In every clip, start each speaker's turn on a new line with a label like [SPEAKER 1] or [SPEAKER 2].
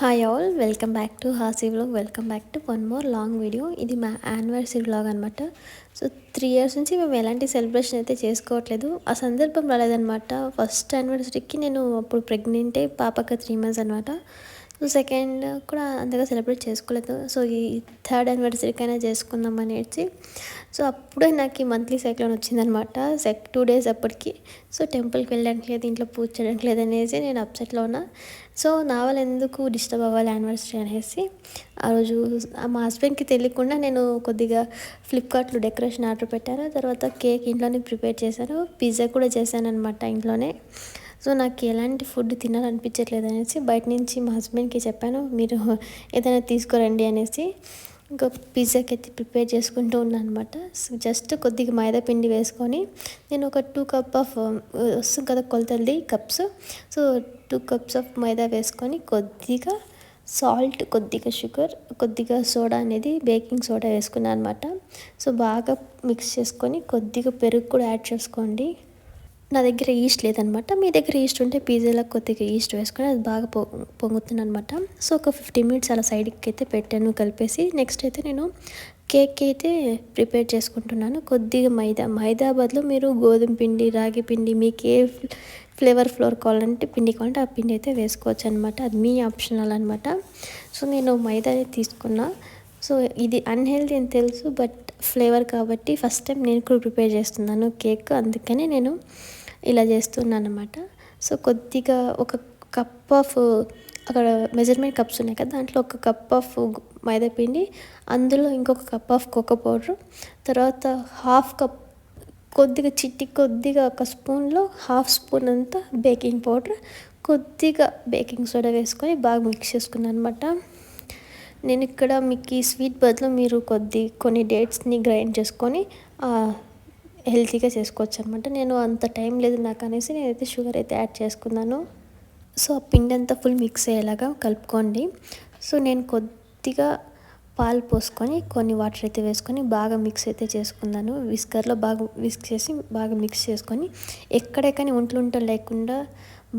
[SPEAKER 1] Hi all welcome back to Hasi vlog welcome back to one more long video ఇది మా anniversary vlog అనమాట so three years నుంచి మేము ఎలాంటి celebration అయితే చేసుకోవట్లేదు. ఆ సందర్భం రాలేదనమాట ఫస్ట్ యానివర్సరీకి నేను అప్పుడు ప్రెగ్నెంటే పాపకు త్రీ మంత్స్ అనమాట సో సెకండ్ కూడా అంతగా సెలబ్రేట్ చేసుకోలేదు. సో ఈ థర్డ్ యానివర్సరీకైనా చేసుకుందాం అనేసి. సో అప్పుడే నాకు ఈ మంత్లీ సైక్లోన్ వచ్చిందనమాట సెక్ టూ డేస్ అప్పటికి. సో టెంపుల్కి వెళ్ళడానికి లేదు ఇంట్లో పూజ చేయడానికి లేదు అనేసి నేను అప్సెట్లో ఉన్నా. సో నా వాళ్ళు ఎందుకు డిస్టర్బ్ అవ్వాలి యానివర్సరీ అనేసి. ఆ రోజు మా హస్బెండ్కి తెలియకుండా నేను కొద్దిగా ఫ్లిప్కార్ట్లో డెకరేషన్ ఆర్డర్ పెట్టాను. తర్వాత కేక్ ఇంట్లోనే ప్రిపేర్ చేశాను. పిజ్జా కూడా చేశాను అనమాట ఇంట్లోనే. సో నాకు ఎలాంటి ఫుడ్ తినాలనిపించట్లేదు అనేసి బయట నుంచి మా హస్బెండ్కి చెప్పాను మీరు ఏదైనా తీసుకురండి అనేసి ఇంకా పిజ్జాకి అయితే ప్రిపేర్ చేసుకుంటూ ఉన్నాను అనమాట సో జస్ట్ కొద్దిగా మైదా పిండి వేసుకొని నేను ఒక టూ కప్ ఆఫ్ వస్తుంది కదా కొలతలది cups. So two cups of maida వేసుకొని కొద్దిగా సాల్ట్ కొద్దిగా షుగర్ కొద్దిగా సోడా అనేది బేకింగ్ సోడా వేసుకున్నాను అనమాట సో బాగా మిక్స్ చేసుకొని కొద్దిగా పెరుగు కూడా యాడ్ చేసుకోండి. నా దగ్గర ఈస్ట్ లేదనమాట. మీ దగ్గర ఈస్ట్ ఉంటే పిజ్జాలో కొద్దిగా ఈస్ట్ వేసుకొని అది బాగా పొ పొంగుతుంది అనమాట సో ఒక ఫిఫ్టీ మినిట్స్ అలా సైడ్కి అయితే పెట్టాను కలిపేసి. నెక్స్ట్ అయితే నేను కేక్ అయితే ప్రిపేర్ చేసుకుంటున్నాను. కొద్దిగా మైదా మైదా బదులు మీరు గోధుమ పిండి రాగి పిండి మీకు ఏ ఫ్లేవర్ ఫ్లోర్ కావాలంటే పిండి కావాలంటే ఆ పిండి అయితే వేసుకోవచ్చు అనమాట అది మీ ఆప్షనల్ అనమాట. సో నేను మైదా తీసుకున్నా. సో ఇది అన్హెల్దీ అని తెలుసు బట్ ఫ్లేవర్ కాబట్టి ఫస్ట్ టైం నేను కూడా ప్రిపేర్ చేస్తున్నాను కేక్ అందుకనే నేను ఇలా చేస్తున్నాను అనమాట సో కొద్దిగా ఒక కప్ ఆఫ్ అక్కడ మెజర్మెంట్ కప్స్ ఉన్నాయి కదా దాంట్లో ఒక కప్ ఆఫ్ మైదా పిండి అందులో ఇంకొక కప్ ఆఫ్ కోకో పౌడర్ తర్వాత హాఫ్ కప్ కొద్దిగా చిట్టి కొద్దిగా ఒక స్పూన్లో హాఫ్ స్పూన్ అంతా బేకింగ్ పౌడర్ కొద్దిగా బేకింగ్ సోడా వేసుకొని బాగా మిక్స్ చేసుకున్నాను అనమాట నేను ఇక్కడ మీకు ఈ స్వీట్ బదులు మీరు కొద్ది కొన్ని డేట్స్ని గ్రైండ్ చేసుకొని హెల్తీగా చేసుకోవచ్చు అనమాట నేను అంత టైం లేదు నాకు అనేసి నేనైతే షుగర్ అయితే యాడ్ చేసుకున్నాను. సో ఆ పిండి అంతా ఫుల్ మిక్స్ అయ్యేలాగా కలుపుకోండి. సో నేను కొద్దిగా పాలు పోసుకొని కొన్ని వాటర్ అయితే వేసుకొని బాగా మిక్స్ అయితే చేసుకున్నాను. విస్కర్లో బాగా విస్క్ చేసి బాగా మిక్స్ చేసుకొని ఎక్కడెక్కని ఉంటలుంట లేకుండా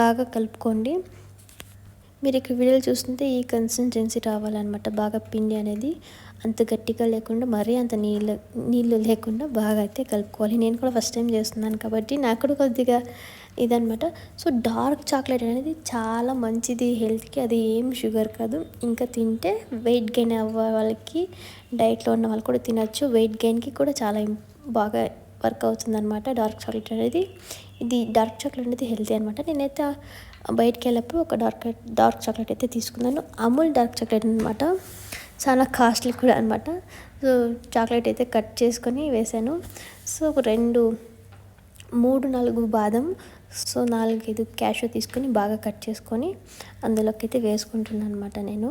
[SPEAKER 1] బాగా కలుపుకోండి. మీరు ఇక్కడ వీడియోలు చూస్తుంటే ఈ కన్సిస్టెన్సీ రావాలన్నమాట. బాగా పిండి అనేది అంత గట్టిగా లేకుండా మరీ అంత నీళ్ళు నీళ్ళు లేకుండా బాగా అయితే కలుపుకోవాలి. నేను కూడా ఫస్ట్ టైం చేస్తున్నాను కాబట్టి నాకు కూడా కొద్దిగా ఇదనమాట సో డార్క్ చాక్లెట్ అనేది చాలా మంచిది హెల్త్కి అది ఏం షుగర్ కాదు. ఇంకా తింటే వెయిట్ గెయిన్ అవ్వ వాళ్ళకి డైట్లో ఉన్న వాళ్ళు కూడా తినచ్చు. వెయిట్ గెయిన్కి కూడా చాలా బాగా వర్క్ అవుతుంది అనమాట డార్క్ చాక్లెట్ అనేది. ఇది డార్క్ చాక్లెట్ అనేది హెల్తీ అనమాట నేనైతే బయటికి వెళ్ళినప్పుడు ఒక డార్క్ డార్క్ చాక్లెట్ అయితే తీసుకున్నాను. అమూల్ డార్క్ చాక్లెట్ అనమాట చాలా కాస్ట్లీ కూడా అనమాట సో చాక్లెట్ అయితే కట్ చేసుకొని వేసాను. సో రెండు మూడు నాలుగు బాదం సో నాలుగైదు క్యాషో తీసుకొని బాగా కట్ చేసుకొని అందులోకి అయితే వేసుకుంటున్నాను అనమాట నేను.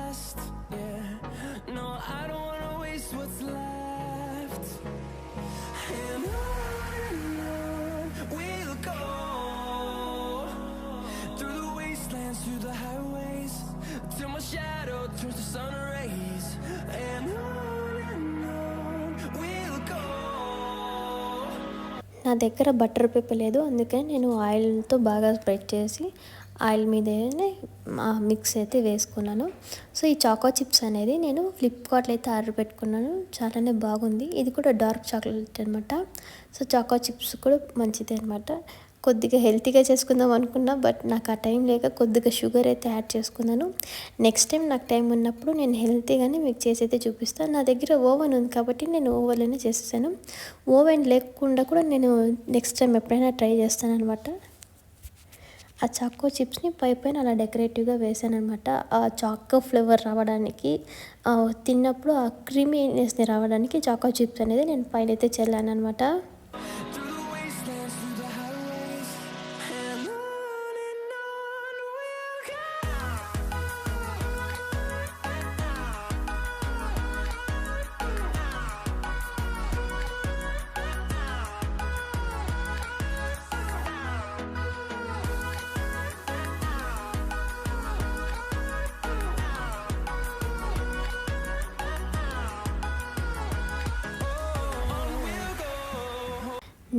[SPEAKER 1] నా దగ్గర బటర్ పేపర్ లేదు. అందుకని నేను ఆయిల్తో బాగా స్ప్రెడ్ చేసి ఆయిల్ మీదనే మిక్స్ అయితే వేసుకున్నాను. సో ఈ చాకో చిప్స్ అనేది నేను ఫ్లిప్కార్ట్లో అయితే ఆర్డర్ పెట్టుకున్నాను. చాలానే బాగుంది. ఇది కూడా డార్క్ చాక్లెట్ అనమాట సో చాకో చిప్స్ కూడా మంచిది అనమాట కొద్దిగా హెల్తీగా చేసుకుందాం అనుకున్నా బట్ నాకు ఆ టైం లేక కొద్దిగా షుగర్ అయితే యాడ్ చేసుకున్నాను. నెక్స్ట్ టైం నాకు టైం ఉన్నప్పుడు నేను హెల్తీగానే మీకు చేసి అయితే చూపిస్తాను నా దగ్గర ఓవెన్ ఉంది కాబట్టి నేను ఓవెన్లోనే చేసేసాను. ఓవెన్ లేకుండా కూడా నేను నెక్స్ట్ టైం ఎప్పుడైనా ట్రై చేస్తాను అనమాట ఆ చాకో చిప్స్ని పై పైన అలా డెకరేటివ్గా వేసాను అనమాట ఆ చాకో ఫ్లేవర్ రావడానికి తిన్నప్పుడు ఆ క్రీమీనెస్ని రావడానికి చాకో చిప్స్ అనేది నేను పైన అయితే చల్లాను అనమాట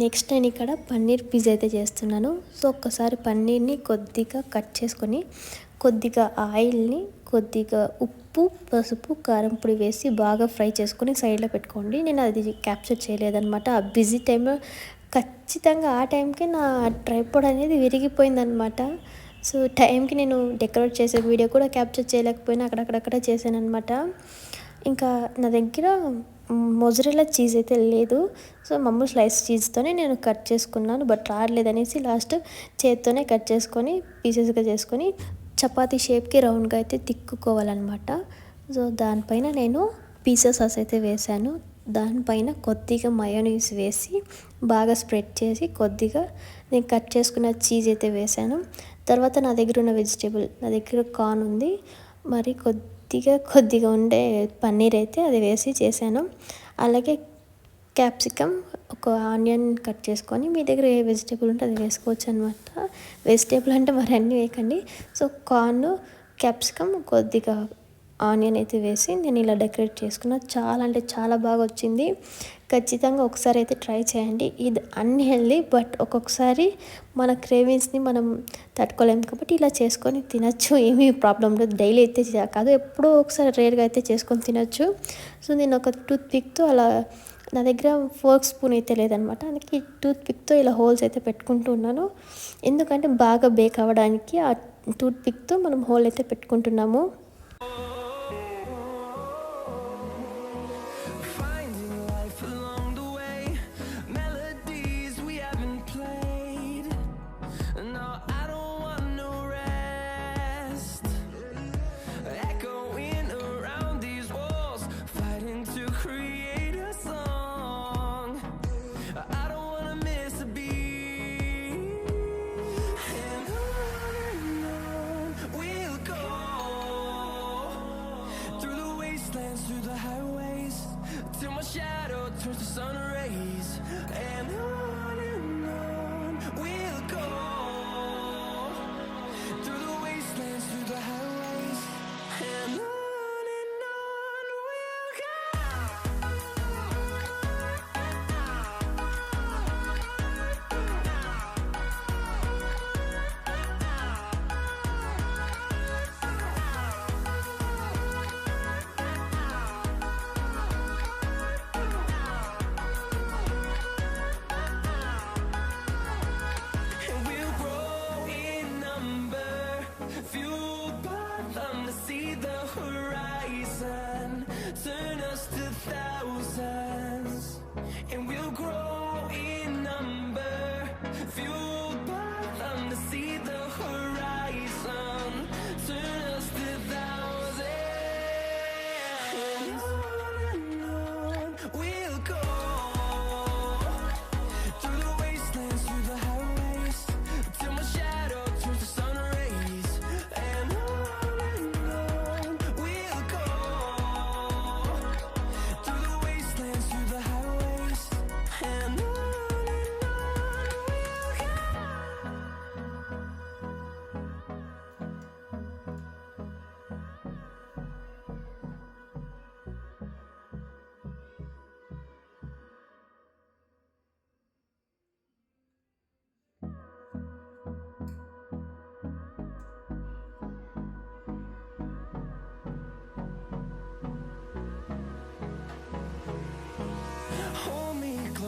[SPEAKER 1] నెక్స్ట్ నేను ఇక్కడ పన్నీర్ పిజ్జా అయితే చేస్తున్నాను. సో ఒక్కసారి పన్నీర్ని కొద్దిగా కట్ చేసుకొని కొద్దిగా ఆయిల్ని కొద్దిగా ఉప్పు పసుపు కారం పొడి వేసి బాగా ఫ్రై చేసుకొని సైడ్లో పెట్టుకోండి. నేను అది క్యాప్చర్ చేయలేదనమాట ఆ బిజీ టైంలో ఖచ్చితంగా ఆ టైంకి నా ట్రైపోడ్ అనేది విరిగిపోయిందనమాట సో టైంకి నేను డెకరేట్ చేసే వీడియో కూడా క్యాప్చర్ చేయలేకపోయినా అక్కడక్కడక్కడ చేశాను అనమాట ఇంకా నా దగ్గర మొజరెలా చీజ్ అయితే లేదు. సో మమ్మీ స్లైస్ చీజ్తోనే నేను కట్ చేసుకున్నాను. బట్ రావట్లేదనేసి లాస్ట్ చేత్తోనే కట్ చేసుకొని పీసెస్గా చేసుకొని చపాతీ షేప్కి రౌండ్గా అయితే తిక్కుకోవాలన్నమాట. సో దానిపైన నేను పీసెస్ సాస్ అయితే వేశాను. దానిపైన కొద్దిగా మయోనీస్ వేసి బాగా స్ప్రెడ్ చేసి కొద్దిగా నేను కట్ చేసుకున్న చీజ్ అయితే వేశాను. తర్వాత నా దగ్గర ఉన్న వెజిటేబుల్ నా దగ్గర కార్న్ ఉంది. మరి కొద్ది కొద్దిగా కొద్దిగా ఉండే పన్నీర్ అయితే అది వేసి చేశాను. అలాగే క్యాప్సికమ్ ఒక ఆనియన్ కట్ చేసుకొని మీ దగ్గర ఏ వెజిటేబుల్ ఉంటే అది వేసుకోవచ్చు అనమాట వెజిటేబుల్ అంటే మరి అన్నీ వేయకండి. సో కార్న్ క్యాప్సికమ్ కొద్దిగా ఆనియన్ అయితే వేసి నేను ఇలా డెకరేట్ చేసుకున్న. చాలా అంటే చాలా బాగా వచ్చింది. ఖచ్చితంగా ఒకసారి అయితే ట్రై చేయండి. ఇది అన్హెల్దీ బట్ ఒక్కొక్కసారి మన క్రేవింగ్స్ని మనం తట్టుకోలేము కాబట్టి ఇలా చేసుకొని తినచ్చు. ఏమీ ప్రాబ్లం లేదు. డైలీ అయితే కాదు ఎప్పుడో ఒకసారి రేర్గా అయితే చేసుకొని తినచ్చు. సో నేను ఒక టూత్ పిక్తో అలా నా దగ్గర ఫోర్క్ స్పూన్ అయితే లేదనమాట. అందుకే టూత్ పిక్తో ఇలా హోల్స్ అయితే పెట్టుకుంటూ ఉన్నాను. ఎందుకంటే బాగా బేక్ అవ్వడానికి ఆ టూత్ పిక్తో మనం హోల్ అయితే పెట్టుకుంటున్నాము.
[SPEAKER 2] the sunrise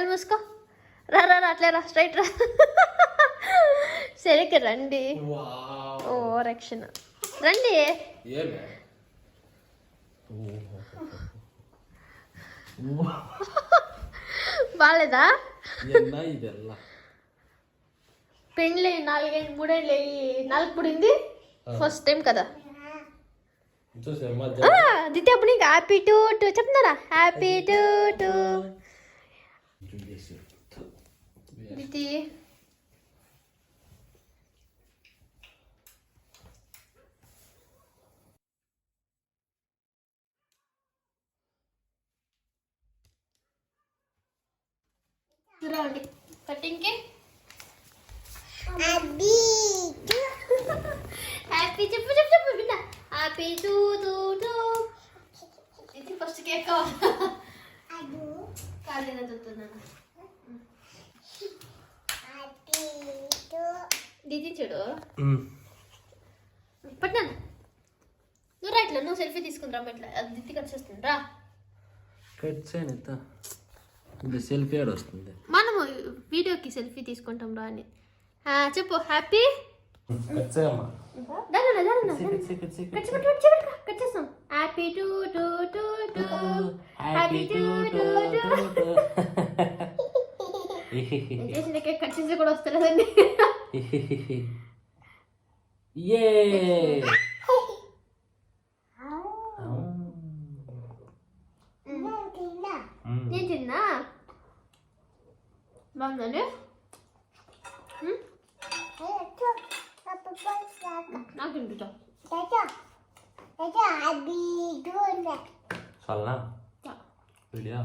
[SPEAKER 2] కళ్ళు
[SPEAKER 3] మూసుకో. రా రా అట్లే రా స్ట్రైట్ రా. సరే రండి. ఓ రక్షణ. రండి. బాగాలేదా పెండ్లే నాలుగైదు మూడేళ్ళు నాలుగు పుడింది. ఫస్ట్ టైం కదా. దితే అప్పుడు నీకు హ్యాపీ టూ టూ చెప్తున్నారా? హ్యాపీ టూ టూ దితి రండి కటింగ్కి హ్యాపీ చెప్పు చెప్పు చెప్పు విన్నా హ్యాపీ టూ టూ టూ ఇది ఫస్ట్ కేక్ కాలేదా చూస్తున్నాను దీది చూడు. పట్టాను నువ్వు రా ఇట్లా నువ్వు సెల్ఫీ తీసుకుని రా ఇట్లా. అది దిత్తి కట్ చేస్తుంది రా.
[SPEAKER 4] కట్ చేయను సెల్ఫీ ఆడ వస్తుంది.
[SPEAKER 3] మనము వీడియోకి సెల్ఫీ తీసుకుంటాం రా అని. చెప్పు happy? Happy to to to to happy to to to చేసిన కేక్ కట్ చేసి కూడా వస్తలేదండి
[SPEAKER 4] ఏ
[SPEAKER 3] నేను తిన్నా బాగుందండి ఉమ్, నాకు తింటా
[SPEAKER 4] చల్లనా వీడియో